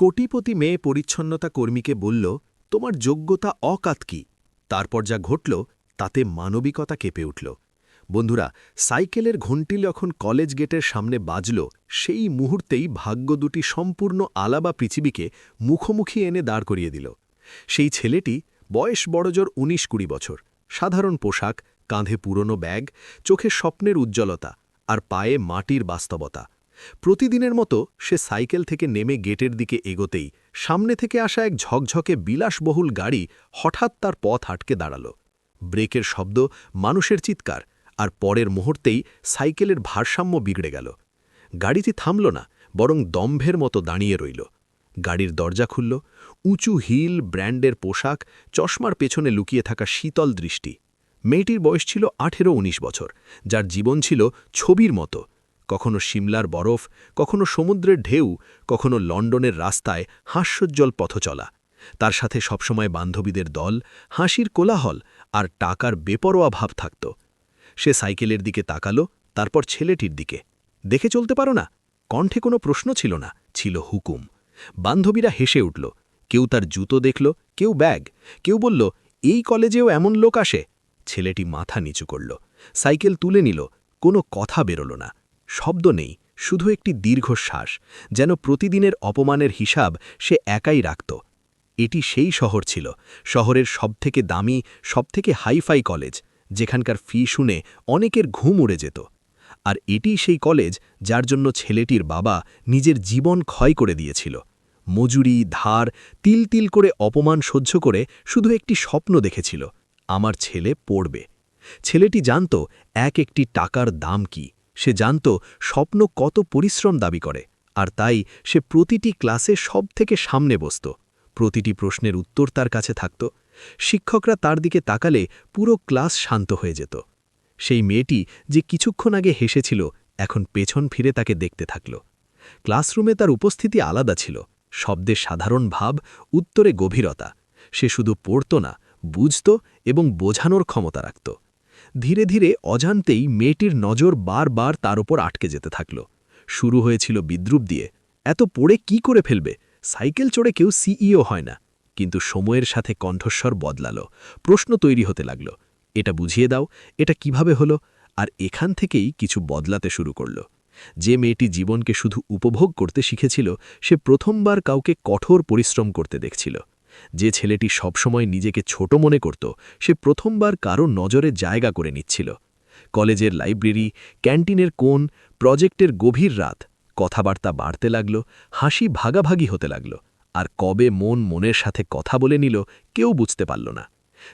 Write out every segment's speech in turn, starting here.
কোটিপতি মেয়ে পরিচ্ছন্নতা কর্মীকে বলল, তোমার যোগ্যতা অকাতকি তারপর যা ঘটল, তাতে মানবিকতা কেঁপে উঠল। বন্ধুরা, সাইকেলের ঘণ্টি যখন কলেজ গেটের সামনে বাজল, সেই মুহূর্তেই ভাগ্য দুটি সম্পূর্ণ আলাবা পৃথিবীকে মুখোমুখি এনে দাঁড় করিয়ে দিল। সেই ছেলেটি বয়স বড়জোর উনিশ কুড়ি বছর, সাধারণ পোশাক, কাঁধে পুরনো ব্যাগ, চোখে স্বপ্নের উজ্জ্বলতা, আর পায়ে মাটির বাস্তবতা। প্রতিদিনের মতো সে সাইকেল থেকে নেমে গেটের দিকে এগোতেই সামনে থেকে আসা এক ঝকঝকে বিলাসবহুল গাড়ি হঠাৎ তার পথ আটকে দাঁড়াল। ব্রেকের শব্দ, মানুষের চিৎকার আর পরের মুহূর্তেই সাইকেলের ভারসাম্য বিগড়ে গেল। গাড়িটি থামল না, বরং দম্ভের মতো দাঁড়িয়ে রইল। গাড়ির দরজা খুলল, উঁচু হিল, ব্র্যান্ডের পোশাক, চশমার পেছনে লুকিয়ে থাকা শীতল দৃষ্টি। মেয়েটির বয়স ছিল আঠেরো উনিশ বছর, যার জীবন ছিল ছবির মতো। কখনো সিমলার বরফ, কখনো সমুদ্রের ঢেউ, কখনো লন্ডনের রাস্তায় হাস্যোজ্জ্বল পথচলা। তার সাথে সবসময় বান্ধবীদের দল, হাসির কোলাহল আর টাকার বেপরোয়া ভাব থাকত। সে সাইকেলের দিকে তাকালো, তারপর ছেলেটির দিকে। দেখে চলতে পারো না? কণ্ঠে কোনো প্রশ্ন ছিল না, ছিল হুকুম। বান্ধবীরা হেসে উঠল। কেউ তার জুতো দেখল, কেউ ব্যাগ। কেউ বলল, এই কলেজেও এমন লোক আসে? ছেলেটি মাথা নিচু করল। সাইকেল তুলে নিল, কোনো কথা বেরোল না। শব্দ নেই, শুধু একটি দীর্ঘশ্বাস, যেন প্রতিদিনের অপমানের হিসাব সে একাই রাখত। এটি সেই শহর ছিল, শহরের সবথেকে দামি, সবথেকে হাইফাই কলেজ, যেখানকার ফি শুনে অনেকের ঘুম উড়ে যেত। আর এটি সেই কলেজ যার জন্য ছেলেটির বাবা নিজের জীবন ক্ষয় করে দিয়েছিল। মজুরি, ধার, তিল তিল করে অপমান সহ্য করে শুধু একটি স্বপ্ন দেখেছিল, আমার ছেলে পড়বে। ছেলেটি জানত, এক একটি টাকার দাম কি। সে জানত স্বপ্ন কত পরিশ্রম দাবি করে, আর তাই সে প্রতিটি ক্লাসে সব থেকে সামনে বসত। প্রতিটি প্রশ্নের উত্তর তার কাছে থাকত। শিক্ষকরা তার দিকে তাকালে পুরো ক্লাস শান্ত হয়ে যেত। সেই মেয়েটি যে কিছুক্ষণ আগে হেসেছিল, এখন পেছন ফিরে তাকে দেখতে থাকল। ক্লাসরুমে তার উপস্থিতি আলাদা ছিল। শব্দের সাধারণ ভাব, উত্তরে গভীরতা। সে শুধু পড়ত না, বুঝত এবং বোঝানোর ক্ষমতা রাখত। ধীরে ধীরে অজান্তেই মেয়েটির নজর বারবার তার উপর আটকে যেতে থাকল। শুরু হয়েছিল বিদ্রুপ দিয়ে, এত পড়ে কি করে ফেলবে? সাইকেল চড়ে কেউ সিইও হয় না। কিন্তু সময়ের সাথে কণ্ঠস্বর বদলাল। প্রশ্ন তৈরি হতে লাগল, এটা বুঝিয়ে দাও, এটা কীভাবে হলো? আর এখান থেকেই কিছু বদলাতে শুরু করল। যে মেয়েটি জীবনকে শুধু উপভোগ করতে শিখেছিল, সে প্রথমবার কাউকে কঠোর পরিশ্রম করতে দেখছিল। যে ছেলেটি সবসময় নিজেকে ছোট মনে করত, সে প্রথমবার কারও নজরে জায়গা করে নিচ্ছিল। কলেজের লাইব্রেরি, ক্যান্টিনের কোণ, প্রজেক্টের গভীর রাত, কথাবার্তা বাড়তে লাগল, হাসি ভাগাভাগি হতে লাগল, আর কবে মন মনের সাথে কথা বলে নিল কেউ বুঝতে পারল না।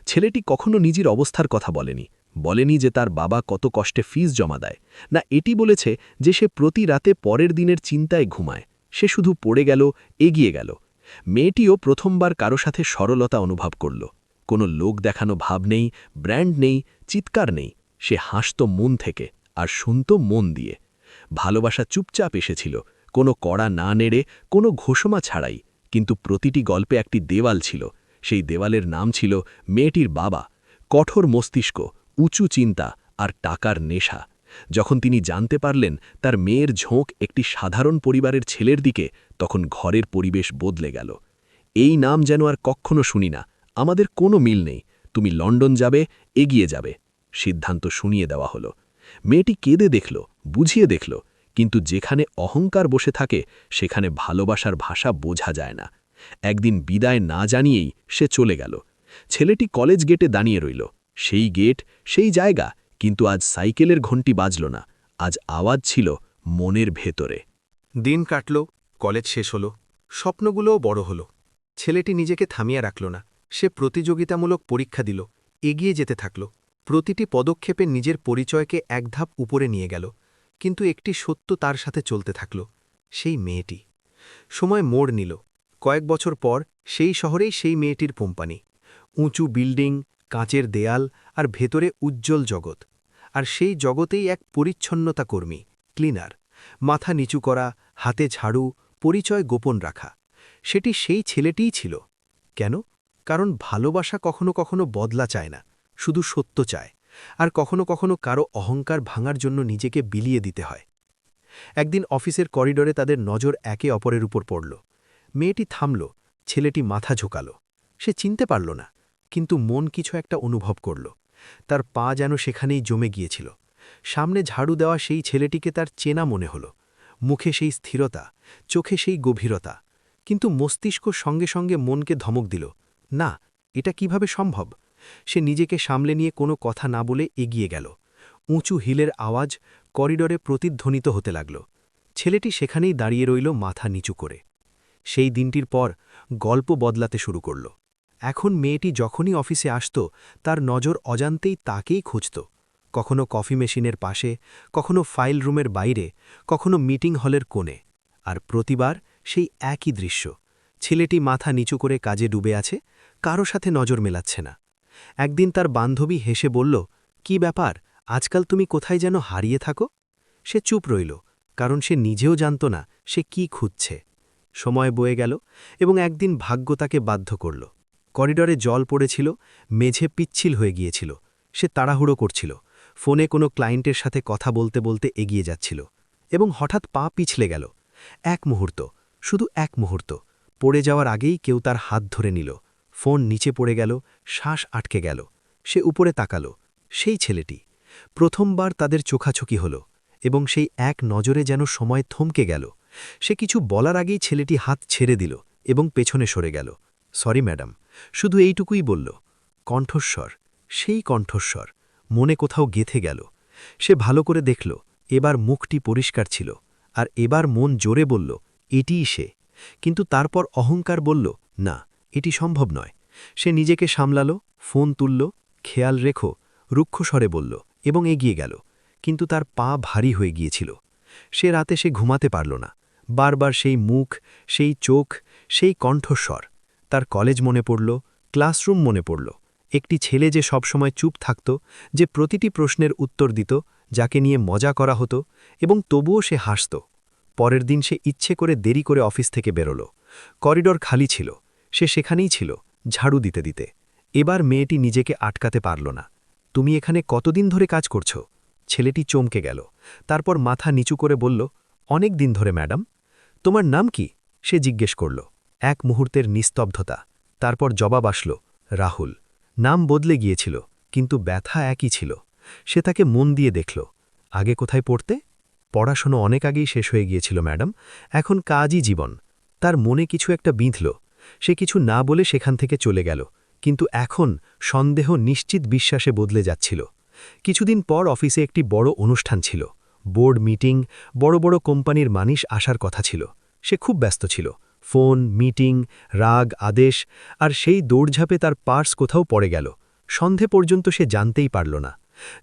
ছেলেটি কখনো নিজের অবস্থার কথা বলেনি বলেনি যে তার বাবা কত কষ্টে ফিস জমা দেয়, না এটি বলেছে যে সে প্রতি রাতে পরের দিনের চিন্তায় ঘুমায়, সে শুধু পড়ে গেল, এগিয়ে গেল মেয়েটিও প্রথমবার কারও সাথে সরলতা অনুভব করল। কোনো লোক দেখানো ভাব নেই, ব্র্যান্ড নেই, চিৎকার নেই। সে হাসত মন থেকে আর শুনত মন দিয়ে। ভালোবাসা চুপচাপ এসেছিল। কোনো কড়া না নেড়ে, কোনো ঘোষমা ছাড়াই। কিন্তু প্রতিটি গল্পে একটি দেওয়াল ছিল। সেই দেওয়ালের নাম ছিল মেয়েটির বাবা। কঠোর মস্তিষ্ক, উঁচু চিন্তা আর টাকার নেশা। যখন তিনি জানতে পারলেন তার মেয়ের ঝোঁক একটি সাধারণ পরিবারের ছেলের দিকে, তখন ঘরের পরিবেশ বদলে গেল। এই নাম যেন আর কখনো শুনি না। আমাদের কোনো মিল নেই। তুমি লন্ডন যাবে, এগিয়ে যাবে। সিদ্ধান্ত শুনিয়ে দেওয়া হলো। মেয়েটি কেঁদে দেখল, বুঝিয়ে দেখল, কিন্তু যেখানে অহংকার বসে থাকে, সেখানে ভালোবাসার ভাষা বোঝা যায় না। একদিন বিদায় না জানিয়েই সে চলে গেল। ছেলেটি কলেজ গেটে দাঁড়িয়ে রইল। সেই গেট, সেই জায়গা কিন্তু আজ সাইকেলের ঘণ্টি বাজল না, আজ আওয়াজ ছিল মনের ভেতরে। দিন কাটল, কলেজ শেষ হলো, স্বপ্নগুলোও বড় হলো। ছেলেটি নিজেকে থামিয়ে রাখল না, সে প্রতিযোগিতামূলক পরীক্ষা দিল, এগিয়ে যেতে থাকল। প্রতিটি পদক্ষেপে নিজের পরিচয়কে এক ধাপ উপরে নিয়ে গেল, কিন্তু একটি সত্য তার সাথে চলতে থাকল, সেই মেয়েটি। সময় মোড় নিল, কয়েক বছর পর সেই শহরেই সেই মেয়েটির কোম্পানি। উঁচু বিল্ডিং, কাঁচের দেয়াল আর ভেতরে উজ্জ্বল জগৎ। আর সেই জগতেই এক পরিচ্ছন্নতা কর্মী, ক্লিনার। মাথা নিচু করা, হাতে ঝাড়ু, পরিচয় গোপন রাখা। সেটি সেই ছেলেটিই ছিল। কেন? কারণ ভালোবাসা কখনো কখনো বদলা চায় না, শুধু সত্য চায়। আর কখনো কখনো কারও অহংকার ভাঙার জন্য নিজেকে বিলিয়ে দিতে হয়। একদিন অফিসের করিডরে তাদের নজর একে অপরের উপর পড়ল। মেয়েটি থামল, ছেলেটি মাথা ঝোকাল। সে চিনতে পারল না, কিন্তু মন কিছু একটা অনুভব করল। তার পা যেন সেখানেই জমে গিয়েছিল। সামনে ঝাড়ু দেওয়া সেই ছেলেটিকে তার চেনা মনে হল। মুখে সেই স্থিরতা, চোখে সেই গভীরতা। কিন্তু মস্তিষ্ক সঙ্গে সঙ্গে মনকে ধমক দিল, না, এটা কীভাবে সম্ভব? সে নিজেকে সামলে নিয়ে কোনো কথা না বলে এগিয়ে গেল। উঁচু হিলের আওয়াজ করিডরে প্রতিধ্বনিত হতে লাগল। ছেলেটি সেখানেই দাঁড়িয়ে রইল মাথা নিচু করে। সেই দিনটির পর গল্প বদলাতে শুরু করল। এখন মেয়েটি যখনই অফিসে আসত, তার নজর অজান্তেই তাকেই খুঁজত। কখনো কফি মেশিনের পাশে, কখনো ফাইল রুমের বাইরে, কখনো মিটিং হলের কোণে। আর প্রতিবার সেই একই দৃশ্য। ছেলেটি মাথা নিচু করে কাজে ডুবে আছে, কারও সাথে নজর মেলাচ্ছে না। একদিন তার বান্ধবী হেসে বলল, কি ব্যাপার? আজকাল তুমি কোথায় যেন হারিয়ে থাকো? সে চুপ রইল, কারণ সে নিজেও জানত না সে কি খুঁজছে। সময় বয়ে গেল এবং একদিন ভাগ্য তাকে বাধ্য করল। করিডরে জল পড়েছিল, মেঝে পিচ্ছিল হয়ে গিয়েছিল, সে তাড়াহুড়ো করছিল, ফোনে কোনো ক্লায়েন্টের সাথে কথা বলতে বলতে এগিয়ে যাচ্ছিল, এবং হঠাৎ পা পিছলে গেল, এক মুহূর্ত, শুধু এক মুহূর্ত, পড়ে যাওয়ার আগেই কেউ তার হাত ধরে নিল, ফোন নিচে পড়ে গেল, শ্বাস আটকে গেল, সে উপরে তাকালো, সেই ছেলেটি, প্রথমবার তাদের চোখাচোখি হল, এবং সেই এক নজরে যেন সময় থমকে গেল, সে কিছু বলার আগেই ছেলেটি হাত ছেড়ে দিল, এবং পেছনে সরে গেল, সরি, ম্যাডাম শুধু এইটুকুই বলল, কণ্ঠস্বর, সেই কণ্ঠস্বর, মনে কোথাও গেথে গেল। সে ভালো করে দেখল, এবার মুখটি পরিষ্কার ছিল, আর এবার মন জোরে বলল, এটিই সে। কিন্তু তারপর অহংকার বলল, না, এটি সম্ভব নয়। সে নিজেকে সামলাল, ফোন তুলল, খেয়াল রেখো, রুক্ষস্বরে বলল, এবং এগিয়ে গেল। কিন্তু তার পা ভারী হয়ে গিয়েছিল। সে রাতে সে ঘুমাতে পারল না। বারবার সেই মুখ, সেই চোখ, সেই কণ্ঠস্বর তার কলেজ মনে পড়ল, ক্লাসরুম মনে পড়ল। একটি ছেলে যে সবসময় চুপ থাকত, যে প্রতিটি প্রশ্নের উত্তর দিত, যাকে নিয়ে মজা করা হতো এবং তবুও সে হাসত। পরের দিন সে ইচ্ছে করে দেরি করে অফিস থেকে বেরোল। করিডর খালি ছিল, সে সেখানেই ছিল, ঝাড়ু দিতে দিতে। এবার মেয়েটি নিজেকে আটকাতে পারল না। তুমি এখানে কতদিন ধরে কাজ করছ? ছেলেটি চমকে গেল। তারপর মাথা নিচু করে বলল, অনেক দিন ধরে, ম্যাডাম। তোমার নাম কি? সে জিজ্ঞেস করল। এক মুহূর্তের নিস্তব্ধতা। তারপর জবাব আসল, রাহুল। নাম বদলে গিয়েছিল, কিন্তু ব্যথা একই ছিল। সে তাকে মন দিয়ে দেখল, আগে কোথায় পড়তে? পড়াশোনা অনেক আগেই শেষ হয়ে গিয়েছিল, ম্যাডাম। এখন কাজই জীবন। তার মনে কিছু একটা বিঁধল। সে কিছু না বলে সেখান থেকে চলে গেল, কিন্তু এখন সন্দেহ নিশ্চিত বিশ্বাসে বদলে যাচ্ছিল। কিছুদিন পর অফিসে একটি বড় অনুষ্ঠান ছিল। বোর্ড মিটিং, বড় বড় কোম্পানির মানিস আসার কথা ছিল। সে খুব ব্যস্ত ছিল। ফোন, মিটিং, রাগ, আদেশ আর সেই দৌড়ঝাঁপে তার পার্স কোথাও পড়ে গেল। সন্ধে পর্যন্ত সে জানতেই পারল না।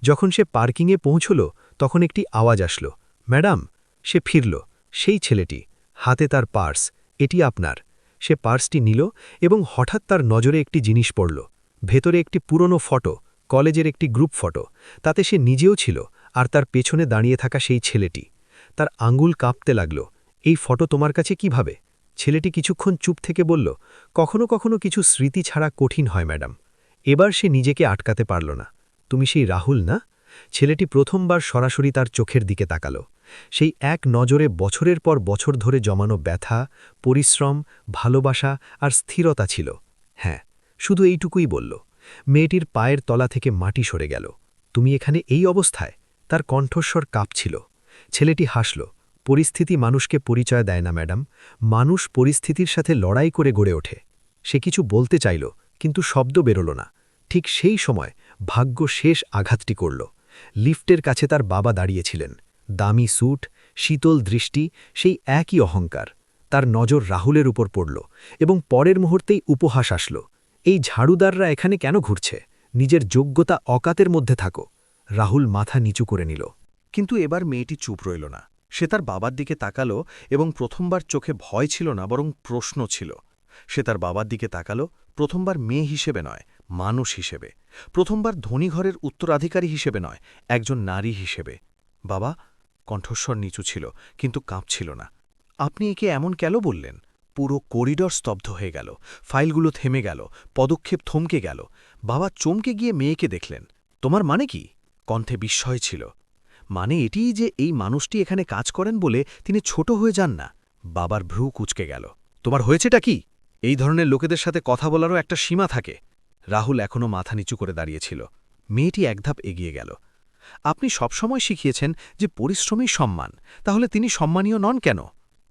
যখন সে পার্কিংয়ে পৌঁছল, তখন একটি আওয়াজ আসলো। ম্যাডাম, সে ফিরল। সেই ছেলেটি। হাতে তার পার্স। এটি আপনার। সে পার্সটি নিল এবং হঠাৎ তার নজরে একটি জিনিস পড়ল। ভেতরে একটি পুরনো ফটো, কলেজের একটি গ্রুপ ফটো। তাতে সে নিজেও ছিল আর তার পেছনে দাঁড়িয়ে থাকা সেই ছেলেটি। তার আঙ্গুল কাঁপতে লাগল। এই ফটো তোমার কাছে কীভাবে? ছেলেটি কিছুক্ষণ চুপ থেকে বলল, কখনো কখনো কিছু স্মৃতি ছাড়া কঠিন হয়, ম্যাডাম। এবার সে নিজেকে আটকাতে পারল না। তুমি সেই রাহুল না? ছেলেটি প্রথমবার সরাসরি তার চোখের দিকে তাকালো। সেই এক নজরে বছরের পর বছর ধরে জমানো ব্যথা, পরিশ্রম, ভালোবাসা আর স্থিরতা ছিল। হ্যাঁ শুধু এইটুকুই বলল, মেয়েটির পায়ের তলা থেকে মাটি সরে গেল। তুমি এখানে এই অবস্থায়? তার কণ্ঠস্বর কাঁপছিল। ছেলেটি হাসল পরিস্থিতি মানুষকে পরিচয় দেয় না, ম্যাডাম। মানুষ পরিস্থিতির সাথে লড়াই করে গড়ে ওঠে। সে কিছু বলতে চাইল, কিন্তু শব্দ বেরোল না। ঠিক সেই সময় ভাগ্য শেষ আঘাতটি করল। লিফটের কাছে তার বাবা দাঁড়িয়েছিলেন। দামি স্যুট, শীতল দৃষ্টি, সেই একই অহংকার। তার নজর রাহুলের উপর পড়ল এবং পরের মুহূর্তেই উপহাস আসল। এই ঝাড়ুদাররা এখানে কেন ঘুরছে? নিজের যোগ্যতা অকাতের মধ্যে থাকো। রাহুল মাথা নিচু করে নিল। কিন্তু এবার মেয়েটি চুপ রইল না। সে তার বাবার দিকে তাকালো এবং প্রথমবার চোখে ভয় ছিল না, বরং প্রশ্ন ছিল। সে তার বাবার দিকে তাকালো, প্রথমবার মেয়ে হিসেবে নয়, মানুষ হিসেবে। প্রথমবার ধনী ঘরের উত্তরাধিকারী হিসেবে নয়, একজন নারী হিসেবে। বাবা, কণ্ঠস্বর নিচু ছিল, কিন্তু কাঁপছিল না। আপনি একে এমন কেন বললেন? পুরো করিডর স্তব্ধ হয়ে গেল, ফাইলগুলো থেমে গেল, পদক্ষেপ থমকে গেল। বাবা চমকে গিয়ে মেয়েকে দেখলেন। তোমার মানে কি? কণ্ঠে বিস্ময় ছিল। মানে এটিই যে এই মানুষটি এখানে কাজ করেন বলে তিনি ছোট হয়ে যান না। বাবার ভ্রু কুচকে গেল। তোমার হয়েছেটা কি? এই ধরনের লোকেদের সাথে কথা বলারও একটা সীমা থাকে। রাহুল এখনও মাথা নিচু করে দাঁড়িয়েছিল। মেয়েটি একধাপ এগিয়ে গেল। আপনি সবসময় শিখিয়েছেন যে পরিশ্রমই সম্মান। তাহলে তিনি সম্মানীয় নন কেন?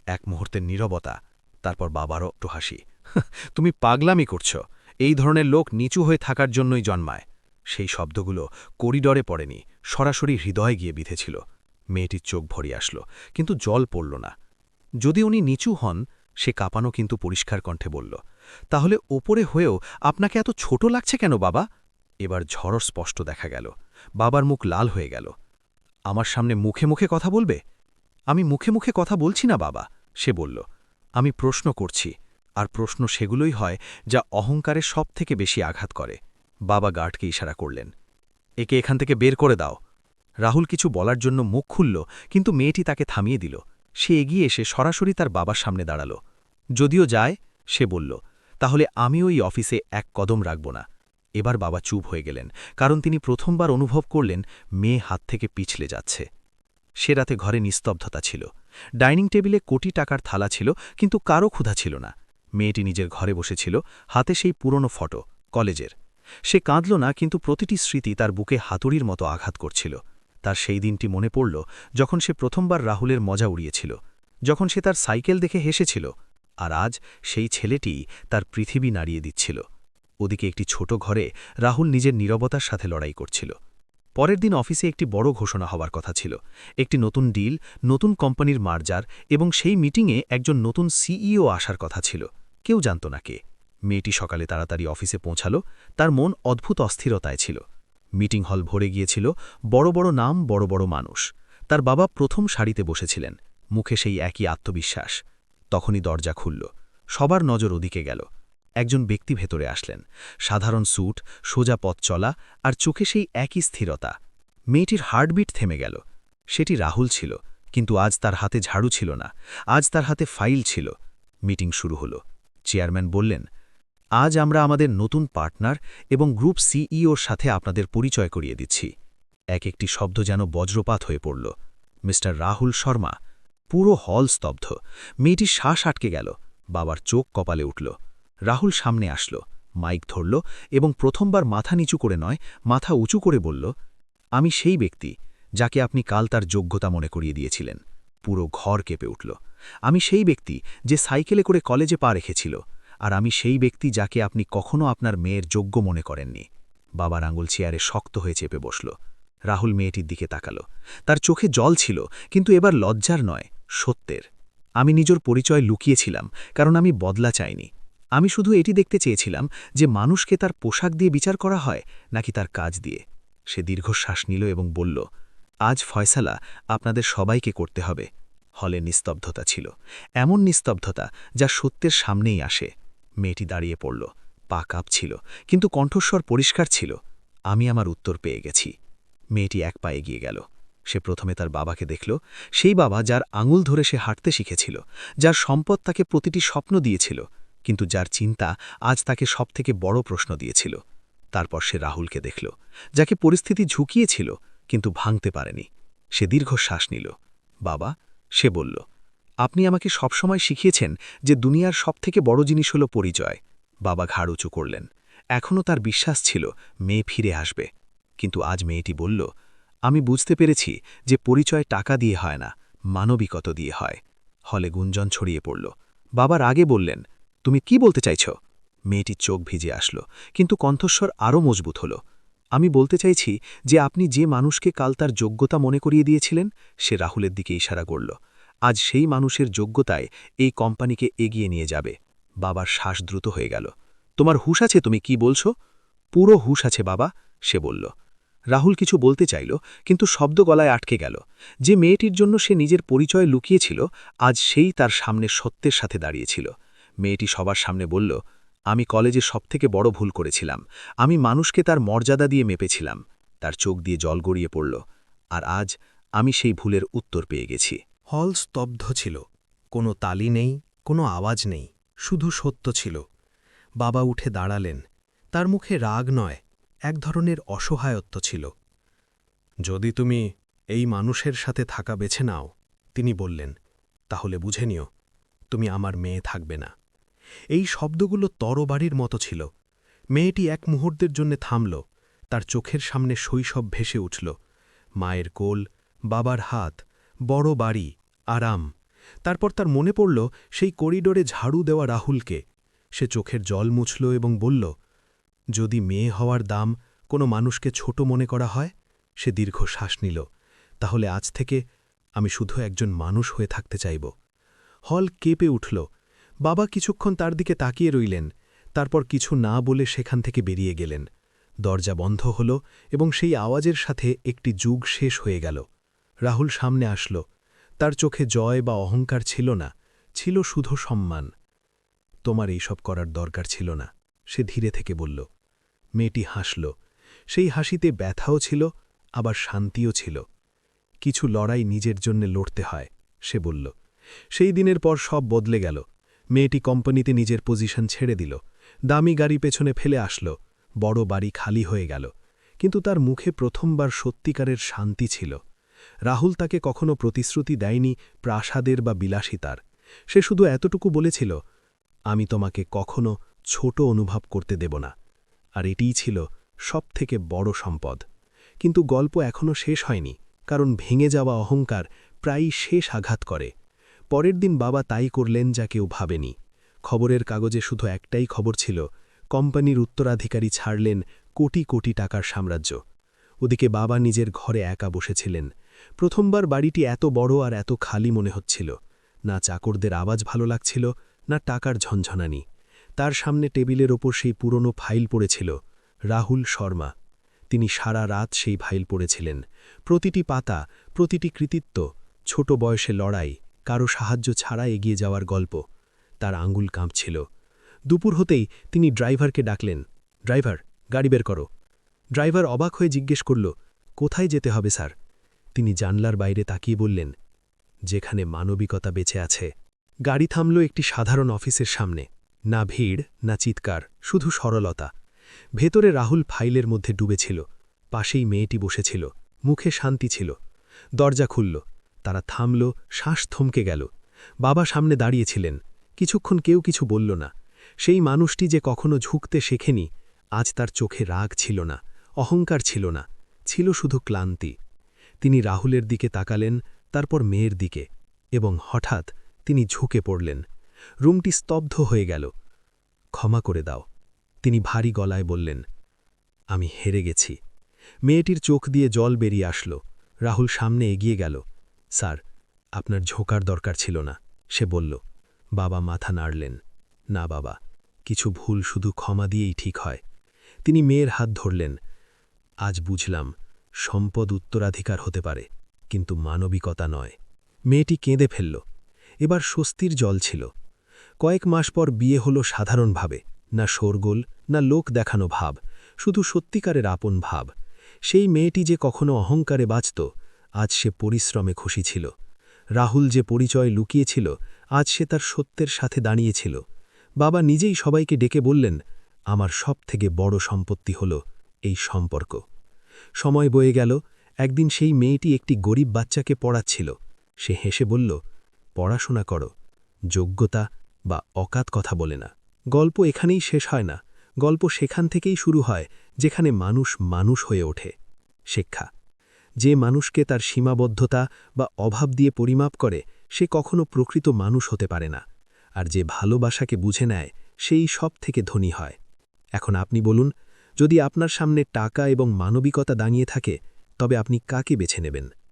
এক মুহূর্তের নীরবতা, তারপর বাবারও একটু হাসি। তুমি পাগলামি করছ। এই ধরনের লোক নিচু হয়ে থাকার জন্যই জন্মায়। সেই শব্দগুলো করিডরে পড়েনি, সরাসরি হৃদয়ে গিয়ে বিঁধেছিল। মেয়েটির চোখ ভরিয়ে আসলো, কিন্তু জল পড়ল না। যদি উনি নিচু হন, সে কাঁপানো কিন্তু পরিষ্কার কণ্ঠে বলল, তাহলে ওপরে হয়েও আপনাকে এত ছোট লাগছে কেন, বাবা? এবার ঝড় স্পষ্ট দেখা গেল। বাবার মুখ লাল হয়ে গেল। আমার সামনে মুখে মুখে কথা বলবে? আমি মুখে মুখে কথা বলছি না, বাবা, সে বলল। আমি প্রশ্ন করছি, আর প্রশ্ন সেগুলোই হয় যা অহংকারে সব থেকে বেশি আঘাত করে। বাবা গার্ডকে ইশারা করলেন। একে এখান থেকে বের করে দাও। রাহুল কিছু বলার জন্য মুখ খুলল, কিন্তু মেয়েটি তাকে থামিয়ে দিল। সে এগিয়ে এসে সরাসরি তার বাবার সামনে দাঁড়াল। যদিও যায়, সে বলল, তাহলে আমি ওই অফিসে এক কদম রাখব না। এবার বাবা চুপ হয়ে গেলেন, কারণ তিনি প্রথমবার অনুভব করলেন মেয়ে হাত থেকে পিছলে যাচ্ছে। সে রাতে ঘরে নিস্তব্ধতা ছিল। ডাইনিং টেবিলে কোটি টাকার থালা ছিল, কিন্তু কারও ক্ষুধা ছিল না। মেয়েটি নিজের ঘরে বসেছিল, হাতে সেই পুরনো ফটো, কলেজের। সে কাঁদল না, কিন্তু প্রতিটি স্মৃতি তার বুকে হাতুড়ির মতো আঘাত করছিল। তার সেই দিনটি মনে পড়ল যখন সে প্রথমবার রাহুলের মজা উড়িয়েছিল, যখন সে তার সাইকেল দেখে হেসেছিল, আর আজ সেই ছেলেটি তার পৃথিবী নাড়িয়ে দিচ্ছিল। ওদিকে একটি ছোট ঘরে রাহুল নিজের নীরবতার সাথে লড়াই করছিল। পরের দিন অফিসে একটি বড় ঘোষণা হওয়ার কথা ছিল। একটি নতুন ডিল, নতুন কোম্পানির মার্জার এবং সেই মিটিংয়ে একজন নতুন সিইও আসার কথা ছিল। কেউ জানত না কে। মেয়েটি সকালে তাড়াতাড়ি অফিসে পৌঁছাল, তার মন অদ্ভুত অস্থিরতায় ছিল। মিটিং হল ভরে গিয়েছিল, বড় বড় নাম, বড় বড় মানুষ। তার বাবা প্রথম সারিতে বসেছিলেন, মুখে সেই একই আত্মবিশ্বাস। তখনই দরজা খুলল, সবার নজর ওদিকে গেল। একজন ব্যক্তি ভেতরে আসলেন, সাধারণ স্যুট, সোজা পথ চলা আর চোখে সেই একই স্থিরতা। মেয়েটির হার্টবিট থেমে গেল, সেটি রাহুল ছিল, কিন্তু আজ তার হাতে ঝাড়ু ছিল না, আজ তার হাতে ফাইল ছিল। মিটিং শুরু হলো, চেয়ারম্যান বললেন আজ আমরা আমাদের নতুন পার্টনার এবং গ্রুপ সিইওর সাথে আপনাদের পরিচয় করিয়ে দিচ্ছি। এক একটি শব্দ যেন বজ্রপাত হয়ে পড়ল। মিস্টার রাহুল শর্মা, পুরো হল স্তব্ধ। মেয়েটির শ্বাস আটকে গেল। বাবার চোখ কপালে উঠল। রাহুল সামনে আসলো। মাইক ধরল এবং প্রথমবার মাথা নিচু করে নয়, মাথা উঁচু করে বলল, আমি সেই ব্যক্তি যাকে আপনি কাল তার যোগ্যতা মনে করিয়ে দিয়েছিলেন। পুরো ঘর কেঁপে উঠল। আমি সেই ব্যক্তি যে সাইকেলে করে কলেজে পা রেখেছিল। আর আমি সেই ব্যক্তি যাকে আপনি কখনো আপনার মেয়ের যোগ্য মনে করেননি। বাবার আঙুল চেয়ারে শক্ত হয়ে চেপে বসল। রাহুল মেয়েটির দিকে তাকাল। তার চোখে জল ছিল, কিন্তু এবার লজ্জার নয়, সত্যের। আমি নিজের পরিচয় লুকিয়েছিলাম, কারণ আমি বদলা চাইনি। আমি শুধু এটি দেখতে চেয়েছিলাম যে মানুষকে তার পোশাক দিয়ে বিচার করা হয়, নাকি তার কাজ দিয়ে। সে দীর্ঘশ্বাস নিল এবং বলল, আজ ফয়সালা আপনাদের সবাইকে করতে হবে। হলে নিস্তব্ধতা ছিল। এমন নিস্তব্ধতা যা সত্যের সামনেই আসে। মেয়েটি দাঁড়িয়ে পড়ল। পা কাঁপছিল, কিন্তু কণ্ঠস্বর পরিষ্কার ছিল। আমি আমার উত্তর পেয়ে গেছি। মেয়েটি এক পায়ে এগিয়ে গেল। সে প্রথমে তার বাবাকে দেখল। সেই বাবা যার আঙুল ধরে সে হাঁটতে শিখেছিল, যার সম্পদ তাকে প্রতিটি স্বপ্ন দিয়েছিল, কিন্তু যার চিন্তা আজ তাকে সবথেকে বড় প্রশ্ন দিয়েছিল। তারপর সে রাহুলকে দেখল, যাকে পরিস্থিতি ঝুঁকিয়েছিল, কিন্তু ভাঙতে পারেনি। সে দীর্ঘশ্বাস নিল। বাবা, সে বলল আপনি আমাকে সবসময় শিখিয়েছেন যে দুনিয়ার সবথেকে বড় জিনিস হল পরিচয়। বাবা ঘাড় উঁচু করলেন। এখনও তার বিশ্বাস ছিল মেয়ে ফিরে আসবে। কিন্তু আজ মেয়েটি বলল, আমি বুঝতে পেরেছি যে পরিচয় টাকা দিয়ে হয় না, মানবিকত দিয়ে হয়। হলে গুঞ্জন ছড়িয়ে পড়ল। বাবার আগে বললেন, তুমি কি বলতে চাইছ? মেয়েটির চোখ ভিজে আসলো, কিন্তু কণ্ঠস্বর আরও মজবুত হল। আমি বলতে চাইছি যে আপনি যে মানুষকে কাল তার যোগ্যতা মনে করিয়ে দিয়েছিলেন, সে রাহুলের দিকে ইশারা করল। আজ সেই মানুষের যোগ্যতায় এই কোম্পানিকে এগিয়ে নিয়ে যাবে। বাবার শ্বাস দ্রুত হয়ে গেল। তোমার হুশ আছে, তুমি কি বলছো? পুরো হুশ আছে, বাবা, সে বলল। রাহুল কিছু বলতে চাইল, কিন্তু শব্দ গলায় আটকে গেল। যে মেয়েটির জন্য সে নিজের পরিচয় লুকিয়েছিল, আজ সেই তার সামনে সত্যের সাথে দাঁড়িয়েছিল। মেয়েটি সবার সামনে বলল, আমি কলেজে সবথেকে বড় ভুল করেছিলাম। আমি মানুষকে তার মর্যাদা দিয়ে মেপেছিলাম। তার চোখ দিয়ে জল গড়িয়ে পড়ল। আর আজ আমি সেই ভুলের উত্তর পেয়ে গেছি। হল স্তব্ধ ছিল। কোনো তালি নেই, কোনো আওয়াজ নেই, শুধু সত্য ছিল। বাবা উঠে দাঁড়ালেন। তার মুখে রাগ নয়, এক ধরনের অসহায়ত্ব ছিল। যদি তুমি এই মানুষের সাথে থাকা বেছে নাও, তিনি বললেন, তাহলে বুঝে নিও, তুমি আমার মেয়ে থাকবে না। এই শব্দগুলো তরবারির মতো ছিল। মেয়েটি এক মুহূর্তের জন্য থামল, তার চোখের সামনে শৈশব ভেসে উঠল। মায়ের কোল, বাবার হাত, বড় বাড়ি আরাম। তারপর তার মনে পড়ল সেই করিডোরে ঝাড়ু দেওয়া রাহুলকে। সে চোখের জল মুছল এবং বলল, যদি মেয়ে হওয়ার দাম কোনো মানুষকে ছোট মনে করা হয়? সে দীর্ঘ শ্বাস নিল। তাহলে আজ থেকে আমি শুধু একজন মানুষ হয়ে থাকতে চাইব। হল কেঁপে উঠল। বাবা কিছুক্ষণ তার দিকে তাকিয়ে রইলেন। তারপর কিছু না বলে সেখান থেকে বেরিয়ে গেলেন। দরজা বন্ধ হল এবং সেই আওয়াজের সাথে একটি যুগ শেষ হয়ে গেল। রাহুল সামনে আসল। তার চোখে জয় বা অহংকার ছিল না, ছিল শুধু সম্মান। তোমার এইসব করার দরকার ছিল না, সে ধীরে থেকে বলল। মেয়েটি হাসল। সেই হাসিতে ব্যথাও ছিল, আবার শান্তিও ছিল। কিছু লড়াই নিজের জন্যে লড়তে হয়, সে বলল। সেই দিনের পর সব বদলে গেল। মেয়েটি কোম্পানিতে নিজের পজিশন ছেড়ে দিল। দামি গাড়ি পেছনে ফেলে আসল। বড় বাড়ি খালি হয়ে গেল। কিন্তু তার মুখে প্রথমবার সত্যিকারের শান্তি ছিল। রাহুল তাকে কখনো প্রতিশ্রুতি দেয়নি প্রাসাদের বা বিলাসিতার। সে শুধু এতটুকু বলেছিল, আমি তোমাকে কখনো ছোট অনুভব করতে দেব না। আর এটিই ছিল সবথেকে বড় সম্পদ। কিন্তু গল্প এখনও শেষ হয়নি, কারণ ভেঙে যাওয়া অহংকার প্রায়ই শেষ আঘাত করে। পরের দিন বাবা তাই করলেন যা কেউ ভাবেনি। খবরের কাগজে শুধু একটাই খবর ছিল, কোম্পানির উত্তরাধিকারী ছাড়লেন কোটি কোটি টাকার সাম্রাজ্য। ওদিকে বাবা নিজের ঘরে একা বসেছিলেন প্রথমবার বাড়িটি এত বড় আর এত খালি মনে হচ্ছিল। না চাকরদের আওয়াজ ভালো লাগছিল, না টাকার ঝনঝনানি। তার সামনে টেবিলের ওপর সেই পুরনো ফাইল পড়েছিল, রাহুল শর্মা। তিনি সারা রাত সেই ফাইল পড়েছিলেন। প্রতিটি পাতা, প্রতিটি কৃতিত্ব, ছোট বয়সে লড়াই, কারও সাহায্য ছাড়া এগিয়ে যাওয়ার গল্প, তার আঙ্গুল কাঁপছিল। দুপুর হতেই তিনি ড্রাইভারকে ডাকলেন, ড্রাইভার, গাড়ি বের করো। ড্রাইভার অবাক হয়ে জিজ্ঞেস করল, কোথায় যেতে হবে, স্যার? তিনি জানলার বাইরে তাকিয়ে বললেন, যেখানে মানবিকতা বেঁচে আছে গাড়ি থামল একটি সাধারণ অফিসের সামনে। না ভিড়, না চিৎকার, শুধু সরলতা। ভেতরে রাহুল ফাইলের মধ্যে ডুবেছিল। পাশেই মেয়েটি বসেছিল। মুখে শান্তি ছিল। দরজা খুলল। তারা থামল, শ্বাস থমকে গেল। বাবা সামনে দাঁড়িয়েছিলেন। কিছুক্ষণ কেউ কিছু বলল না। সেই মানুষটি যে কখনো ঝুঁকতে শেখেনি, আজ তার চোখে রাগ ছিল না, অহংকার ছিল না, ছিল শুধু ক্লান্তি। তিনি রাহুলের দিকে তাকালেন, তারপর মেয়ের দিকে, এবং হঠাৎ তিনি ঝুঁকে পড়লেন। রুমটি স্তব্ধ হয়ে গেল। ক্ষমা করে দাও, তিনি ভারী গলায় বললেন। আমি হেরে গেছি। মেয়েটির চোখ দিয়ে জল বেরিয়ে আসলো। রাহুল সামনে এগিয়ে গেল। স্যার, আপনার ঝোঁকার দরকার ছিল না, সে বলল। বাবা মাথা নাড়লেন। না বাবা, কিছু ভুল শুধু ক্ষমা দিয়েই ঠিক হয়। তিনি মেয়ের হাত ধরলেন। আজ বুঝলাম সম্পদ উত্তরাধিকার হতে পারে, কিন্তু মানবিকতা নয়। মেয়েটি কেঁদে ফেলল। এবার স্বস্তির জল ছিল। কয়েক মাস পর বিয়ে হল সাধারণভাবে, না শোরগোল, না লোক দেখানো ভাব, শুধু সত্যিকারের আপন ভাব। সেই মেয়েটি যে কখনো অহংকারে বাঁচত, আজ সে পরিশ্রমে খুশি ছিল। রাহুল যে পরিচয় লুকিয়েছিল, আজ সে তার সত্যের সাথে দাঁড়িয়েছিল। বাবা নিজেই সবাইকে ডেকে বললেন, আমার সব থেকে বড় সম্পত্তি হল এই সম্পর্ক। সময় বয়ে গেল, একদিন সেই মেয়েটি একটি গরিব বাচ্চাকে পড়াচ্ছিল। সে হেসে বলল, পড়াশোনা করো, যোগ্যতা বা অকাত কথা বলে না। গল্প এখানেই শেষ হয় না, গল্প সেখান থেকেই শুরু হয়, যেখানে মানুষ মানুষ হয়ে ওঠে। শিক্ষা, যে মানুষকে তার সীমাবদ্ধতা বা অভাব দিয়ে পরিমাপ করে, সে কখনো প্রকৃত মানুষ হতে পারে না। আর যে ভালোবাসাকে বুঝে নেয়, সেই সব থেকে ধনী হয়। এখন আপনি বলুন যদি আপনার সামনে টাকা এবং মানবিকতা দাঁড়িয়ে থাকে তবে আপনি কাকে বেছে নেবেন?